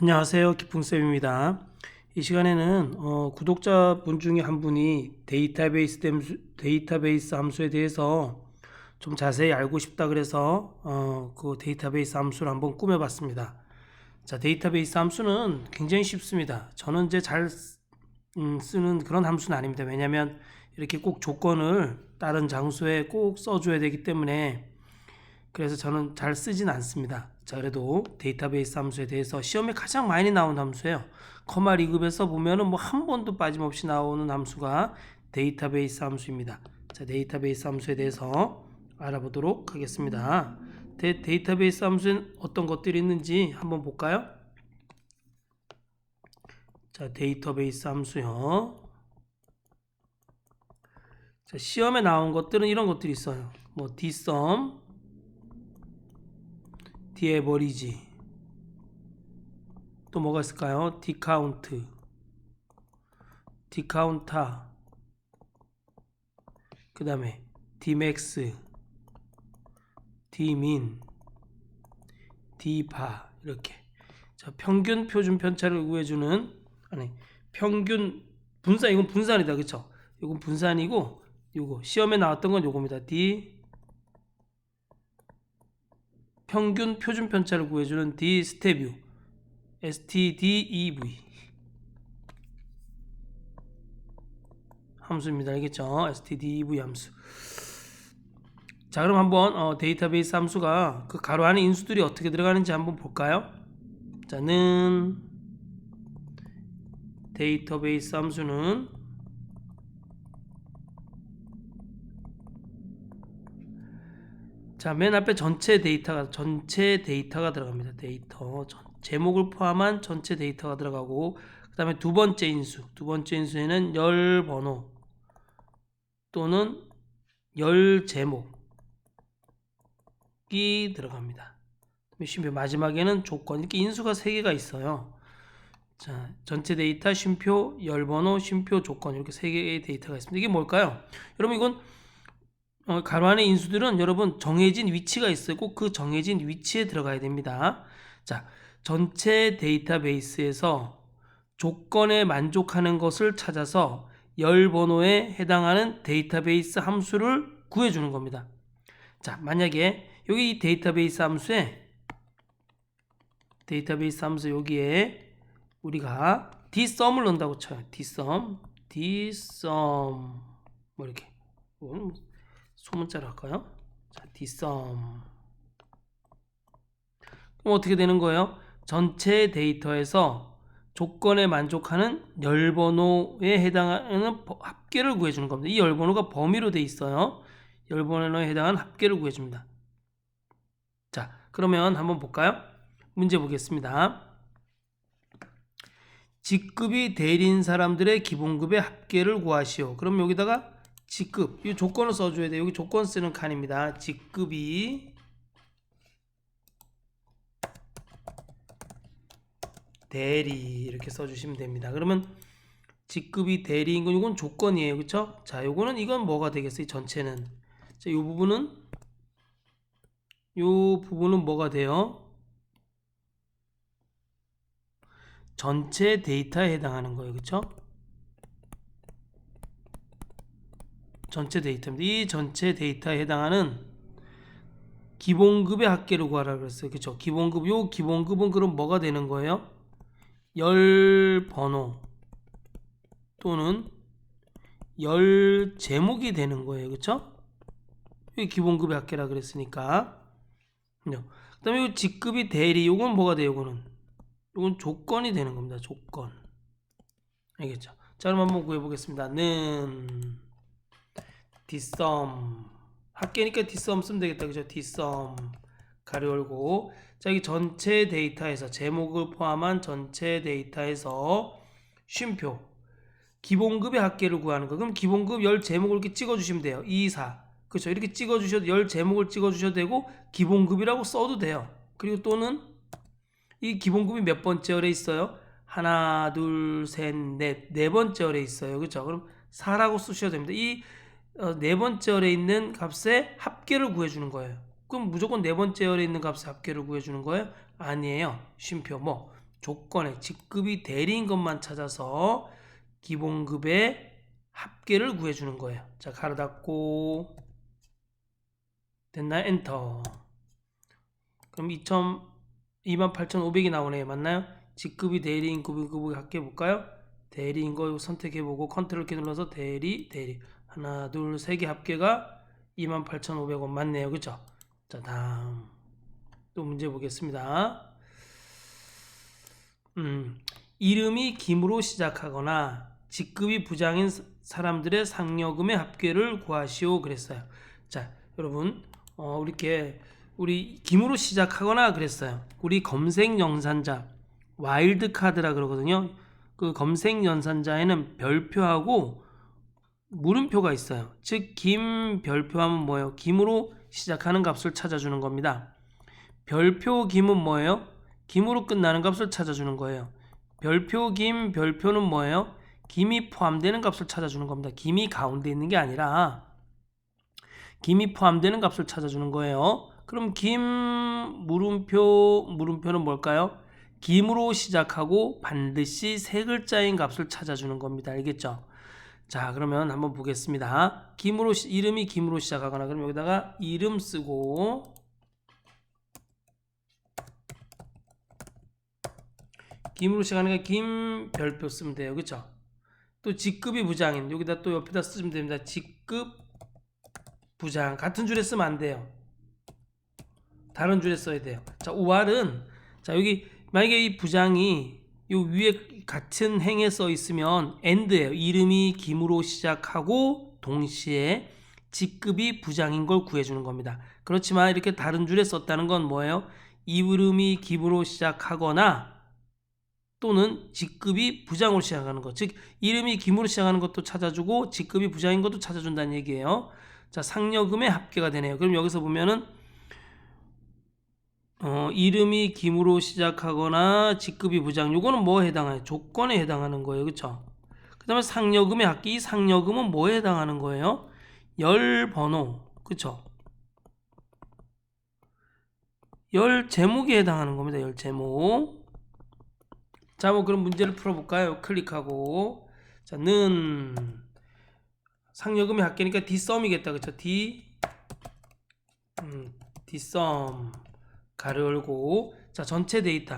안녕하세요. 기풍쌤입니다. 이 시간에는 어, 구독자분 중에 한 분이 데이터베이스, 댐수- 데이터베이스 함수에 대해서 좀 자세히 알고 싶다 그래서 어, 그 데이터베이스 함수를 한번 꾸며봤습니다. 자, 데이터베이스 함수는 굉장히 쉽습니다. 저는 이제 잘 쓰- 음, 쓰는 그런 함수는 아닙니다. 왜냐하면 이렇게 꼭 조건을 다른 장소에 꼭 써줘야 되기 때문에 그래서 저는 잘 쓰진 않습니다. 자, 그래도 데이터베이스 함수에 대해서 시험에 가장 많이 나온 함수예요. 커마 리급에서 보면은 뭐 한 번도 빠짐없이 나오는 함수가 데이터베이스 함수입니다. 자, 데이터베이스 함수에 대해서 알아보도록 하겠습니다. 데, 데이터베이스 함수엔 어떤 것들이 있는지 한번 볼까요? 자, 데이터베이스 함수요. 자, 시험에 나온 것들은 이런 것들이 있어요. 뭐 dsum 디에 버리지. 또 뭐가 있을까요? 디카운트. 디카운타 그 다음에 디맥스. 디민. 디파 이렇게. 자 평균 표준 편차를 구해주는 아니 평균 분산 이건 분산이다. 그쵸? 이건 분산이고 요거 시험에 나왔던 건 요겁니다. D 평균 표준 편차를 구해주는 D 스테뷰 STDEV 함수입니다. 알겠죠? STDEV 함수. 자, 그럼 한번 어, 데이터베이스 함수가 그 가로 안에 인수들이 어떻게 들어가는지 한번 볼까요? 자, 는 데이터베이스 함수는 자, 맨 앞에 전체 데이터가 전체 데이터가 들어갑니다. 데이터 전, 제목을 포함한 전체 데이터가 들어가고 그다음에 두 번째 인수, 두 번째 인수에는 열 번호 또는 열 제목이 들어갑니다. 쉼표 마지막에는 조건 이렇게 인수가 세 개가 있어요. 자, 전체 데이터, 쉼표, 열 번호, 쉼표, 조건 이렇게 세 개의 데이터가 있습니다. 이게 뭘까요? 여러분 이건 어, 가로 안의 인수들은 여러분 정해진 위치가 있어요. 꼭 그 정해진 위치에 들어가야 됩니다. 자, 전체 데이터베이스에서 조건에 만족하는 것을 찾아서 열 번호에 해당하는 데이터베이스 함수를 구해주는 겁니다. 자, 만약에 여기 이 데이터베이스 함수에 데이터베이스 함수 여기에 우리가 dsum을 넣는다고 쳐요. dsum, dsum 뭐 이렇게 소문자로 할까요? 자, dsum. 그럼 어떻게 되는 거예요? 전체 데이터에서 조건에 만족하는 열 번호에 해당하는 버- 합계를 구해주는 겁니다. 이 열 번호가 범위로 돼 있어요. 열 번호에 해당하는 합계를 구해줍니다. 자, 그러면 한번 볼까요? 문제 보겠습니다. 직급이 대리인 사람들의 기본급의 합계를 구하시오. 그럼 여기다가 직급 이 조건을 써줘야 돼요. 여기 조건 쓰는 칸입니다. 직급이 대리 이렇게 써주시면 됩니다. 그러면 직급이 대리인 건 이건 조건이에요, 그렇죠? 자, 요거는 이건 뭐가 되겠어요? 이 전체는 자, 요 부분은 요 부분은 뭐가 돼요? 전체 데이터에 해당하는 거예요, 그렇죠? 전체 데이터입니다. 이 전체 데이터에 해당하는 기본급의 합계를 구하라 그랬어요. 그렇죠? 기본급 요 기본급은 그럼 뭐가 되는 거예요? 열 번호 또는 열 제목이 되는 거예요. 그렇죠? 여기 기본급의 합계라 그랬으니까. 그다음에 이 직급이 대리 요건 뭐가 돼요? 요거는 요건 조건이 되는 겁니다. 조건. 알겠죠? 자, 그럼 한번 구해 보겠습니다. 는 dsum 합계니까 dsum 쓰면 되겠다. 그죠? dsum 가로 열고 자, 여기 전체 데이터에서 제목을 포함한 전체 데이터에서 쉼표 기본급의 합계를 구하는 거. 그럼 기본급 열 제목을 이렇게 찍어 주시면 돼요. 2, 4. 그렇죠? 이렇게 찍어 주셔도 열 제목을 찍어 주셔도 되고 기본급이라고 써도 돼요. 그리고 또는 이 기본급이 몇 번째 열에 있어요? 하나, 둘, 셋, 넷. 네 번째 열에 있어요. 그렇죠? 그럼 4라고 쓰셔도 됩니다. 이 어, 네 번째 열에 있는 값의 합계를 구해주는 거예요. 그럼 무조건 네 번째 열에 있는 값의 합계를 구해주는 거예요? 아니에요. 쉼표 뭐 조건에 직급이 대리인 것만 찾아서 기본급의 합계를 구해주는 거예요. 자, 가로 닫고 됐나요? 엔터. 그럼 2천 28,500이 나오네요. 맞나요? 직급이 대리인 급의 합계 볼까요? 대리인 거 선택해보고 컨트롤 키 눌러서 대리 대리 하나 둘 세 개 합계가 28,500원 맞네요. 그쵸? 자 다음 또 문제 보겠습니다. 음, 이름이 김으로 시작하거나 직급이 부장인 사- 사람들의 상여금의 합계를 구하시오 그랬어요. 자 여러분 어, 이렇게 우리 김으로 시작하거나 그랬어요. 우리 검색 연산자 와일드 카드라 그러거든요. 그 검색 연산자에는 별표하고 물음표가 있어요. 즉 김 별표하면 뭐예요? 김으로 시작하는 값을 찾아주는 겁니다. 별표 김은 뭐예요? 김으로 끝나는 값을 찾아주는 거예요. 별표 김 별표는 뭐예요? 김이 포함되는 값을 찾아주는 겁니다. 김이 가운데 있는 게 아니라 김이 포함되는 값을 찾아주는 거예요. 그럼 김 물음표 물음표는 뭘까요? 김으로 시작하고 반드시 세 글자인 값을 찾아주는 겁니다. 알겠죠? 자, 그러면 한번 보겠습니다. 김으로 시- 이름이 김으로 시작하거나 그럼 여기다가 이름 쓰고 김으로 시작하는 게김 별표 쓰면 돼요. 그렇죠? 또 직급이 부장인 여기다 또 옆에다 쓰면 됩니다. 직급 부장 같은 줄에 쓰면 안 돼요. 다른 줄에 써야 돼요. 자, 5할은 자, 여기 만약에 이 부장이 요 위에 같은 행에 써 있으면 and예요. 이름이 김으로 시작하고 동시에 직급이 부장인 걸 구해 주는 겁니다. 그렇지만 이렇게 다른 줄에 썼다는 건 뭐예요? 이름이 김으로 시작하거나 또는 직급이 부장으로 시작하는 것. 즉 이름이 김으로 시작하는 것도 찾아주고 직급이 부장인 것도 찾아준다는 얘기예요. 자, 상여금의 합계가 되네요. 그럼 여기서 보면은 어, 이름이 김으로 시작하거나 직급이 부장 요거는 뭐에 해당해요? 조건에 해당하는 거예요. 그쵸? 그 다음에 상여금의 이 상여금은 뭐에 해당하는 거예요? 열 번호 그쵸? 열 제목에 해당하는 겁니다. 열 제목 자, 뭐 그럼 문제를 풀어 볼까요? 클릭하고 자, 는 상여금의 합계니까 D썸이겠다. 그쵸? D 음, D썸 가로 열고. 자 전체 데이터.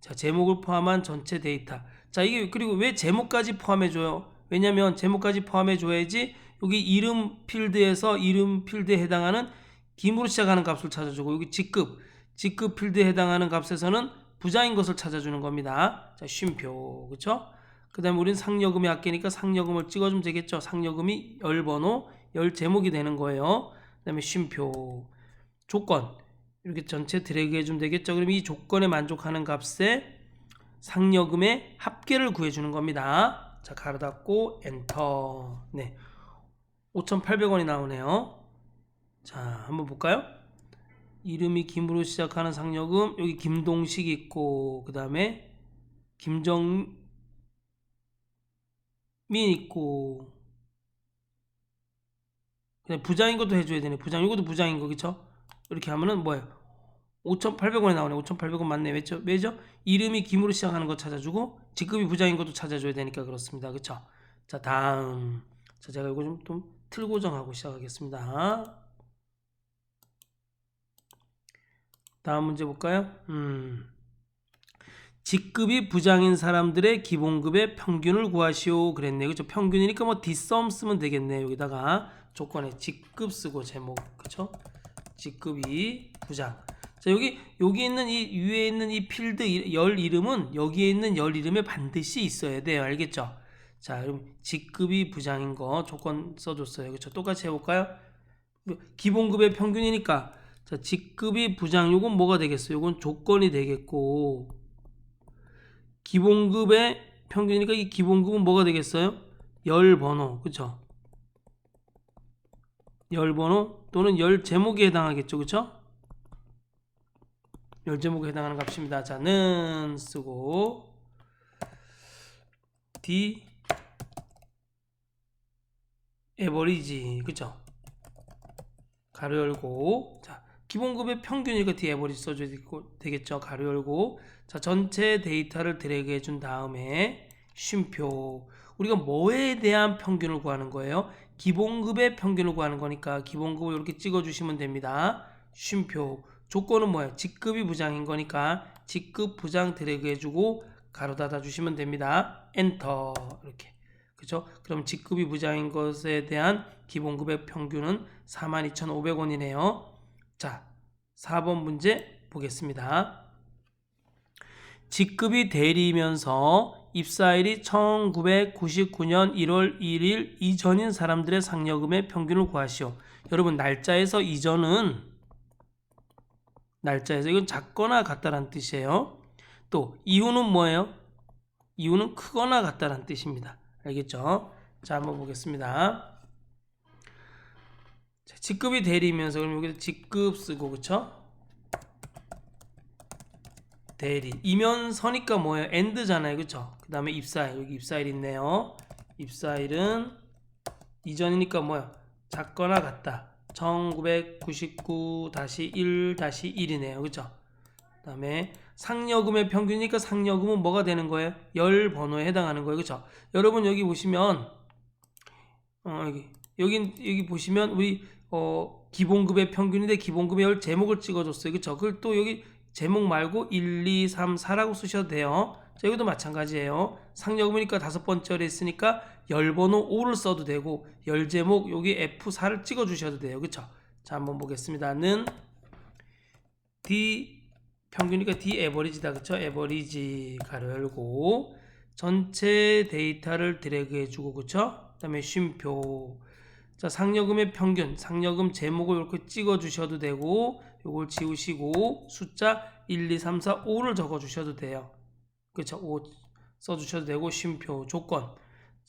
자 제목을 포함한 전체 데이터. 자 이게 그리고 왜 제목까지 포함해 줘요? 왜냐면 제목까지 포함해 줘야지 여기 이름 필드에서 이름 필드에 해당하는 김으로 시작하는 값을 찾아주고 여기 직급 직급 필드에 해당하는 값에서는 부자인 것을 찾아주는 겁니다. 자 쉼표. 그쵸? 그 다음에 우린 상여금이 합계니까 상여금을 찍어주면 되겠죠? 상여금이 열 번호 열 제목이 되는 거예요. 그 다음에 쉼표. 조건 이렇게 전체 드래그 해주면 되겠죠. 그럼 이 조건에 만족하는 값에 상여금의 합계를 구해주는 겁니다. 자, 가로 닫고 엔터. 네. 5,800원이 나오네요. 자, 한번 볼까요? 이름이 김으로 시작하는 상여금 여기 김동식 있고 그 다음에 김정민 있고 부장인 것도 해줘야 되네. 부장 이것도 부장인 거 그쵸? 이렇게 하면은 뭐예요? 5,800원이 나오네. 5,800원 맞네. 왜죠? 왜죠? 이름이 김으로 시작하는 거 찾아주고 직급이 부장인 것도 찾아줘야 되니까 그렇습니다. 그쵸? 자 다음 자 제가 이거 좀, 좀 틀고정하고 시작하겠습니다. 다음 문제 볼까요? 음. 직급이 부장인 사람들의 기본급의 평균을 구하시오 그랬네요. 그죠? 평균이니까 뭐 뒷섬 쓰면 되겠네요. 여기다가 조건에 직급 쓰고 제목 그쵸? 직급이 부장. 자 여기 여기 있는 이 위에 있는 이 필드 이- 열 이름은 여기에 있는 열 이름에 반드시 있어야 돼요. 알겠죠? 자 그럼 직급이 부장인 거 조건 써줬어요. 그렇죠? 똑같이 해볼까요? 뭐, 기본급의 평균이니까 자 직급이 부장 요건 뭐가 되겠어요? 요건 조건이 되겠고 기본급의 평균이니까 이 기본급은 뭐가 되겠어요? 열 번호 그렇죠? 열 번호 또는 열 제목에 해당하겠죠, 그렇죠? 열 제목에 해당하는 값입니다. 자, 는 쓰고 d 에버리지, 그렇죠? 가로 열고 자 기본급의 평균이니까 뒤에 에버리지 써줘야 되겠죠. 가로 열고 자 전체 데이터를 드래그 해 준 다음에 쉼표 우리가 뭐에 대한 평균을 구하는 거예요? 기본급의 평균을 구하는 거니까 기본급을 이렇게 찍어주시면 됩니다. 쉼표 조건은 뭐예요? 직급이 부장인 거니까 직급 부장 드래그 해주고 가로 닫아 주시면 됩니다. 엔터 이렇게 그죠? 그럼 직급이 부장인 것에 대한 기본급의 평균은 42,500원이네요. 자, 4번 문제 보겠습니다. 직급이 대리면서 입사일이 1999년 1월 1일 이전인 사람들의 상여금의 평균을 구하시오. 여러분 날짜에서 이전은 날짜에서 이건 작거나 같다라는 뜻이에요. 또 이유는 뭐예요? 이유는 크거나 같다라는 뜻입니다. 알겠죠? 자, 한번 보겠습니다. 자, 직급이 대리면서 그럼 여기서 직급 쓰고 그쵸? 대리 이면 서니까 뭐예요? 엔드잖아요, 그쵸? 그 다음에 입사일 여기 입사일 있네요. 입사일은 이전이니까 뭐야? 작거나 같다. 1999-1-1이네요, 그쵸? 그 다음에 상여금의 평균이니까 상여금은 뭐가 되는 거예요? 열 번호에 해당하는 거예요, 그쵸? 여러분 여기 보시면 어 여기 여기 여기 보시면 우리 어 기본급의 평균인데 기본급의 열 제목을 찍어줬어요, 그쵸? 그걸 또 여기 제목 말고 1, 2, 3, 4라고 쓰셔도 돼요. 자, 여기도 마찬가지예요. 상여금이니까 다섯 번째로 했으니까 열 번호 5를 써도 되고 열 제목 여기 F4를 찍어 주셔도 돼요. 그쵸? 자, 한번 보겠습니다. 는 D 평균이니까 D 에버리지다. 그쵸? 에버리지 가로 열고 전체 데이터를 드래그 해 주고 그쵸? 그 다음에 쉼표 자 상여금의 평균 상여금 제목을 이렇게 찍어 주셔도 되고 요걸 지우시고 숫자 1, 2, 3, 4, 5를 적어 주셔도 돼요 그쵸 5 써주셔도 되고 쉼표 조건 자,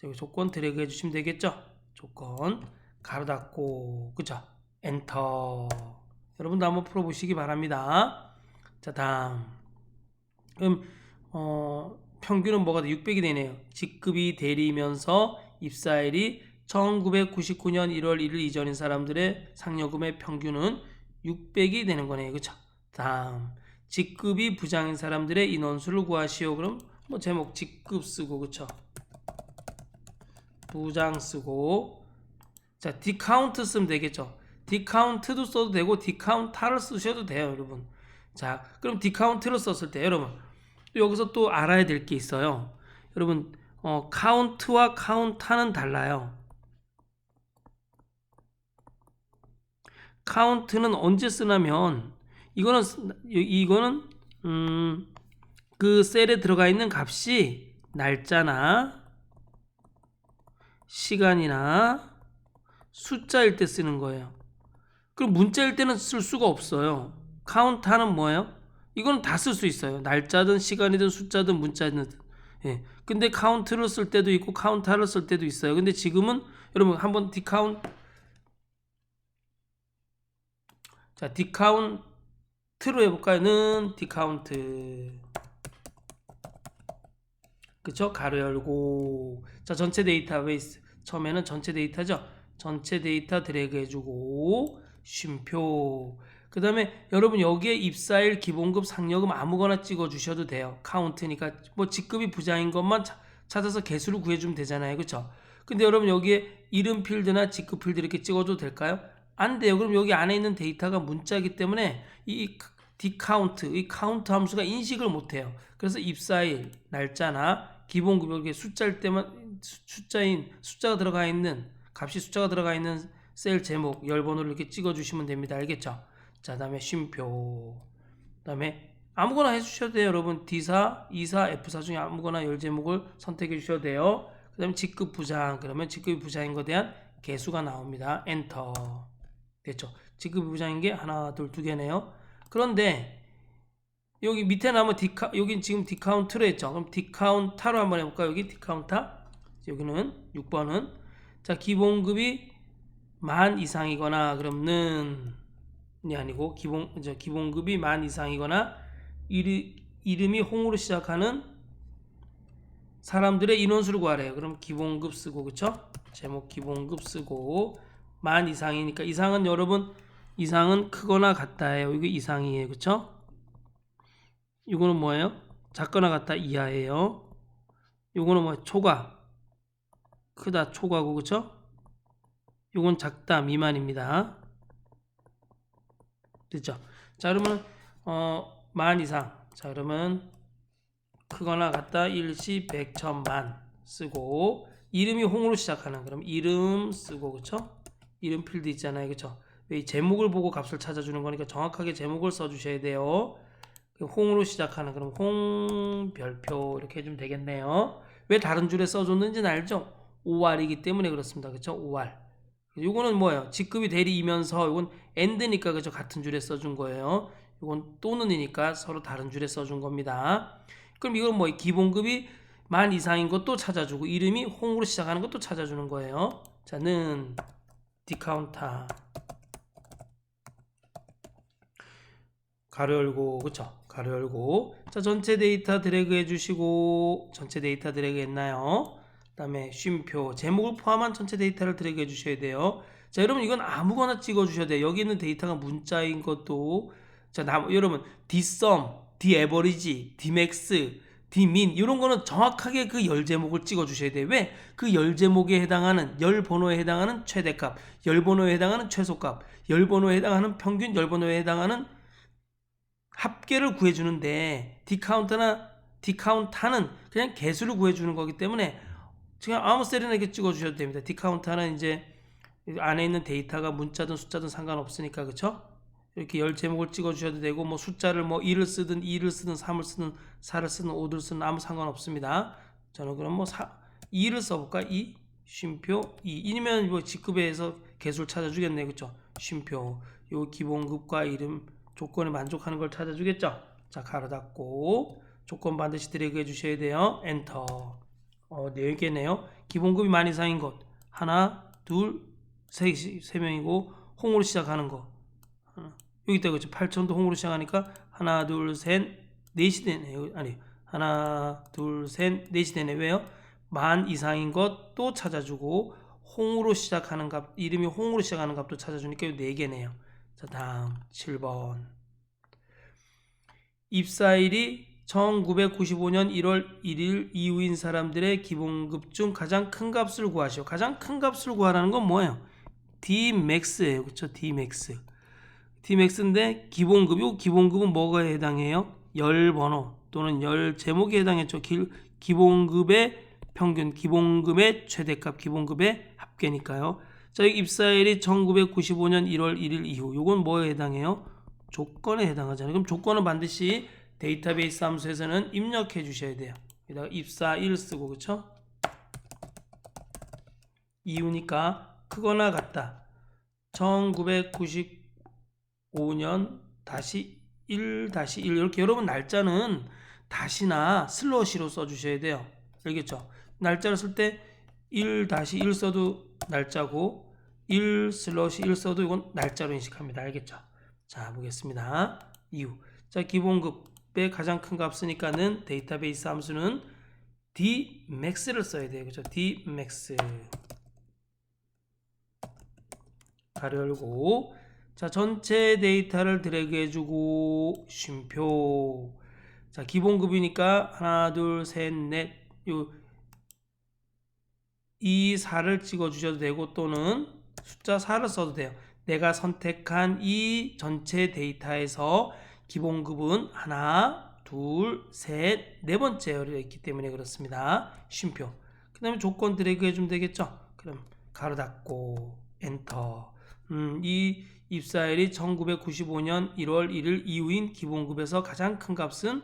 여기 조건 드래그 해주시면 되겠죠 조건 가로 닫고 그쵸 엔터 여러분도 한번 풀어보시기 바랍니다 자 다음 그럼 어, 평균은 뭐가 돼? 600이 되네요. 직급이 대리면서 입사일이 1999년 1월 1일 이전인 사람들의 상여금의 평균은 600이 되는 거네요. 그쵸? 다음 직급이 부장인 사람들의 인원수를 구하시오. 그럼 뭐 제목 직급 쓰고 그쵸? 부장 쓰고 자 디카운트 쓰면 되겠죠. 디카운트도 써도 되고 디카운타를 쓰셔도 돼요, 여러분. 자, 그럼 디카운트를 썼을 때 여러분 또 여기서 또 알아야 될 게 있어요. 여러분, 어, 카운트와 카운타는 달라요. 카운트는 언제 쓰냐면 이거는 쓰- 이거는 음, 그 셀에 들어가 있는 값이 날짜나 시간이나 숫자일 때 쓰는 거예요. 그럼 문자일 때는 쓸 수가 없어요. 카운트는 뭐예요? 이건 다 쓸 수 있어요. 날짜든 시간이든 숫자든 문자든. 예. 근데 카운트를 쓸 때도 있고 카운터를 쓸 때도 있어요. 근데 지금은 여러분 한번 디카운트 자, 디카운트로 해 볼까요?는 디카운트. 그쵸? 가로 열고. 자, 전체 데이터베이스. 처음에는 전체 데이터죠? 전체 데이터 드래그 해주고, 쉼표. 그 다음에 여러분 여기에 입사일 기본급 상여금 아무거나 찍어 주셔도 돼요. 카운트니까 뭐 직급이 부자인 것만 차- 찾아서 개수를 구해주면 되잖아요. 그쵸? 근데 여러분 여기에 이름 필드나 직급 필드 이렇게 찍어도 될까요? 안 돼요. 그럼 여기 안에 있는 데이터가 문자이기 때문에 이 디카운트, 이 카운트 함수가 인식을 못해요. 그래서 입사일, 날짜나 기본급 이렇게 숫자일 때만 수- 숫자인 숫자가 들어가 있는 값이 숫자가 들어가 있는 셀 제목 열 번호를 이렇게 찍어 주시면 됩니다. 알겠죠? 자, 다음에 쉼표, 다음에 아무거나 해 주셔도 돼요, 여러분. D사, E사, F사 중에 아무거나 열 제목을 선택해 주셔도 돼요. 그다음에 직급 부장, 그러면 직급이 부장인 것에 대한 개수가 나옵니다. 엔터. 됐죠? 직급 부장인 게 하나, 둘, 두 개네요. 그런데 여기 밑에 나면 디카 여긴 지금 디카운트로 했죠. 그럼 디카운타로 한번 해볼까요? 여기 디카운타. 여기는 6번은 자 기본급이 만 이상이거나 그럼는 이 아니고 기본 저 기본급이 만 이상이거나 이리, 이름이 홍으로 시작하는 사람들의 인원수를 구하래요. 그럼 기본급 쓰고 그쵸? 제목 기본급 쓰고 만 이상이니까 이상은 여러분 이상은 크거나 같다예요. 이거 이상이에요. 그쵸? 이거는 뭐예요? 작거나 같다 이하예요. 요거는 뭐 초과 크다 초과고 그쵸? 요건 작다 미만입니다. 됐죠? 자 그러면 어, 만 이상 자 그러면 크거나 같다 일시 백천만 쓰고 이름이 홍으로 시작하는 그럼 이름 쓰고 그쵸? 이름 필드 있잖아요 그쵸? 이 제목을 보고 값을 찾아주는 거니까 정확하게 제목을 써주셔야 돼요. 그 홍으로 시작하는 그럼 홍 별표 이렇게 해주면 되겠네요. 왜 다른 줄에 써줬는지는 알죠? 5알이기 때문에 그렇습니다. 그쵸? 5알. 요거는 뭐예요? 직급이 대리이면서 요건 and니까 그죠? 같은 줄에 써준 거예요. 요건 또는이니까 서로 다른 줄에 써준 겁니다. 그럼 이건 뭐 기본급이 만 이상인 것도 찾아주고 이름이 홍으로 시작하는 것도 찾아주는 거예요. 자, 는 디카운터 가로 열고 그쵸? 가로 열고 자 전체 데이터 드래그 해주시고 전체 데이터 드래그 했나요? 그 다음에 쉼표 제목을 포함한 전체 데이터를 드래그 해주셔야 돼요. 자 여러분 이건 아무거나 찍어주셔야 돼요. 여기 있는 데이터가 문자인 것도 자 나, 여러분 dSum, dAverage, dMax, dmin 이런 거는 정확하게 그 열 제목을 찍어주셔야 돼요. 왜? 그 열 제목에 해당하는 열 번호에 해당하는 최대값, 열 번호에 해당하는 최소값, 열 번호에 해당하는 평균, 열 번호에 해당하는 합계를 구해주는데 디카운트나 디카운타는 그냥 개수를 구해주는 거기 때문에 그냥 아무 셀이나 이렇게 찍어주셔도 됩니다. 디카운타는 이제 안에 있는 데이터가 문자든 숫자든 상관없으니까 그쵸? 이렇게 열 제목을 찍어주셔도 되고 뭐 숫자를 뭐 1을 쓰든 2를 쓰든 3을 쓰든 4를 쓰든 5를 쓰든 아무 상관없습니다. 저는 그럼 뭐 4, 2를 써볼까? 2 쉼표 2 2이면 뭐 직급에서 개수를 찾아주겠네 그쵸? 쉼표 요 기본급과 이름 조건에 만족하는 걸 찾아주겠죠. 자 가로 닫고 조건 반드시 드래그 해주셔야 돼요. 엔터. 어, 네 개네요. 기본급이 만 이상인 것 하나, 둘, 세, 세 명이고 홍으로 시작하는 거 하나. 여기 있다 그죠? 8천도 홍으로 시작하니까 하나, 둘, 셋, 넷이 되네. 요 아니 하나, 둘, 셋, 넷이 되네. 왜요? 만 이상인 것 또 찾아주고 홍으로 시작하는 값 이름이 홍으로 시작하는 값도 찾아주니까 네 개네요. 자, 다음 7번. 입사일이 1995년 1월 1일 이후인 사람들의 기본급 중 가장 큰 값을 구하시오. 가장 큰 값을 구하라는 건 뭐예요? Dmax예요. 그렇죠? Dmax. Dmax인데 기본급, 요 기본급은 뭐가 해당해요? 열 번호 또는 열 제목에 해당했죠. 기, 기본급의 평균, 기본급의 최대값, 기본급의 합계니까요. 자, 여기 입사일이 1995년 1월 1일 이후. 요건 뭐에 해당해요? 조건에 해당하잖아요. 그럼 조건은 반드시 데이터베이스 함수에서는 입력해 주셔야 돼요. 여기다가 입사일 쓰고 그쵸? 이유니까 크거나 같다. 1995년 다시 1 다시 1 이렇게 여러분 날짜는 다시나 슬러시로 써 주셔야 돼요. 알겠죠? 날짜를 쓸 때 1 다시 1 써도 날짜고 1 슬러시 1 써도 이건 날짜로 인식합니다. 알겠죠? 자 보겠습니다. 이유. 자 기본급 의 가장 큰 값이니까는 데이터베이스 함수는 dmax를 써야 돼요. 그죠? dmax. 가로 열고 자 전체 데이터를 드래그 해주고 쉼표 자 기본급이니까 하나 둘 셋 넷 요 이 4를 찍어 주셔도 되고 또는 숫자 4를 써도 돼요. 내가 선택한 이 전체 데이터에서 기본급은 하나, 둘, 셋, 네 번째로 있기 때문에 그렇습니다. 쉼표. 그 다음에 조건 드래그 해주면 되겠죠? 그럼 가로 닫고 엔터. 음, 이 입사일이 1995년 1월 1일 이후인 기본급에서 가장 큰 값은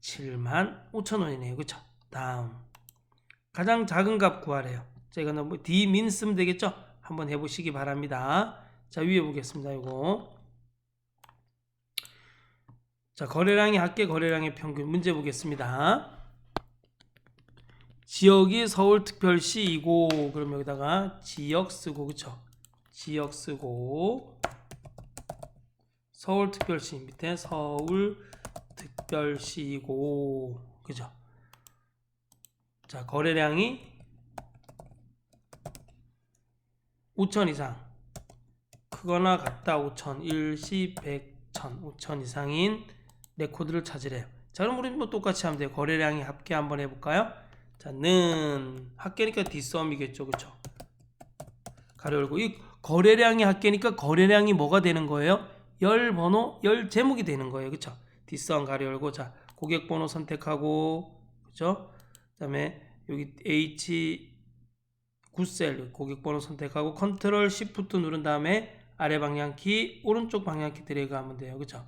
7만 5천 원이네요. 그쵸? 다음. 가장 작은 값 구하래요. 자, 이거는 뭐 Dmin 쓰면 되겠죠? 한번 해보시기 바랍니다. 자, 위에 보겠습니다. 이거. 자, 거래량의 합계, 거래량의 평균 문제 보겠습니다. 지역이 서울 특별시이고 그럼 여기다가 지역 쓰고 그쵸? 지역 쓰고 서울 특별시 밑에 서울 특별시이고 그죠? 자, 거래량이 5천 이상. 크거나 같다 5천, 일시 100, 1000, 5천 이상인 레코드를 찾으래요. 자, 그럼 우리 뭐 똑같이 하면 돼요. 거래량이 합계 한번 해볼까요? 자, 는 합계니까 뒷섬이겠죠, 그렇죠? 가로 열고 이 거래량이 합계니까 거래량이 뭐가 되는 거예요? 열 번호, 열 제목이 되는 거예요, 그렇죠? 뒷섬 가로 열고 자 고객 번호 선택하고 그렇죠? 그 다음에 여기 H 9셀 고객 번호 선택하고 컨트롤 시프트 누른 다음에 아래 방향키 오른쪽 방향키 드래그 하면 돼요. 그렇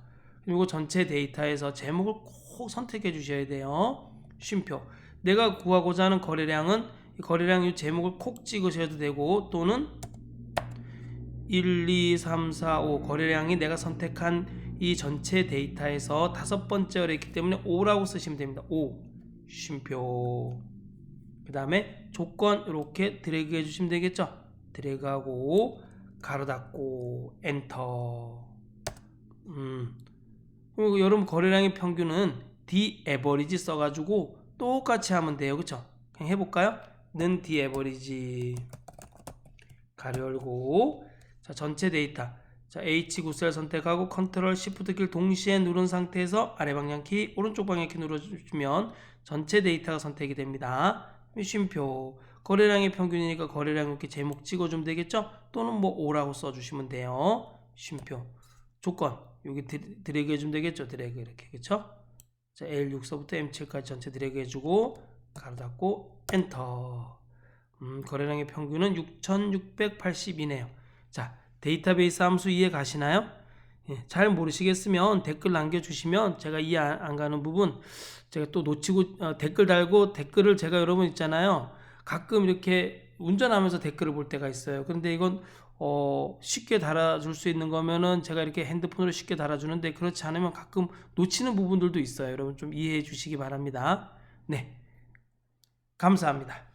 죠? 그리고 전체 데이터에서 제목을 꼭 선택해 주셔야 돼요. 쉼표. 내가 구하고자 하는 거래량은 이 거래량 이 제목을 콕 찍으셔도 되고 또는 1, 2, 3, 4, 5 거래량이 내가 선택한 이 전체 데이터에서 다섯 번째로 있기 때문에 5라고 쓰시면 됩니다. 5 쉼표 그 다음에 조건 이렇게 드래그 해주시면 되겠죠 드래그하고 가로 닫고 엔터 음. 그리고 여러분 거래량의 평균은 D 에버리지 써가지고 똑같이 하면 돼요. 그쵸? 그냥 해볼까요? 는 D 가로 열고. 자 전체 데이터. 자 H9셀 선택하고 컨트롤 시프트 키를 동시에 누른 상태에서 아래 방향 키 오른쪽 방향 키 눌러주시면 전체 데이터가 선택이 됩니다. 쉼표. 거래량의 평균이니까 거래량 이렇게 제목 찍어주면 되겠죠? 또는 뭐 5라고 써주시면 돼요. 쉼표 조건. 여기 드- 드래그 해주면 되겠죠? 드래그 이렇게. 그쵸? 자 L6서부터 M7까지 전체 드래그 해주고 가로 닫고 엔터. 음, 거래량의 평균은 6680이네요. 자 데이터베이스 함수 이해 가시나요? 예, 잘 모르시겠으면 댓글 남겨주시면 제가 이해 안, 안 가는 부분 제가 또 놓치고 어, 댓글 달고 댓글을 제가 여러분 있잖아요. 가끔 이렇게 운전하면서 댓글을 볼 때가 있어요. 그런데 이건 어, 쉽게 달아줄 수 있는 거면은 제가 이렇게 핸드폰으로 쉽게 달아주는데 그렇지 않으면 가끔 놓치는 부분들도 있어요. 여러분 좀 이해해 주시기 바랍니다. 네. 감사합니다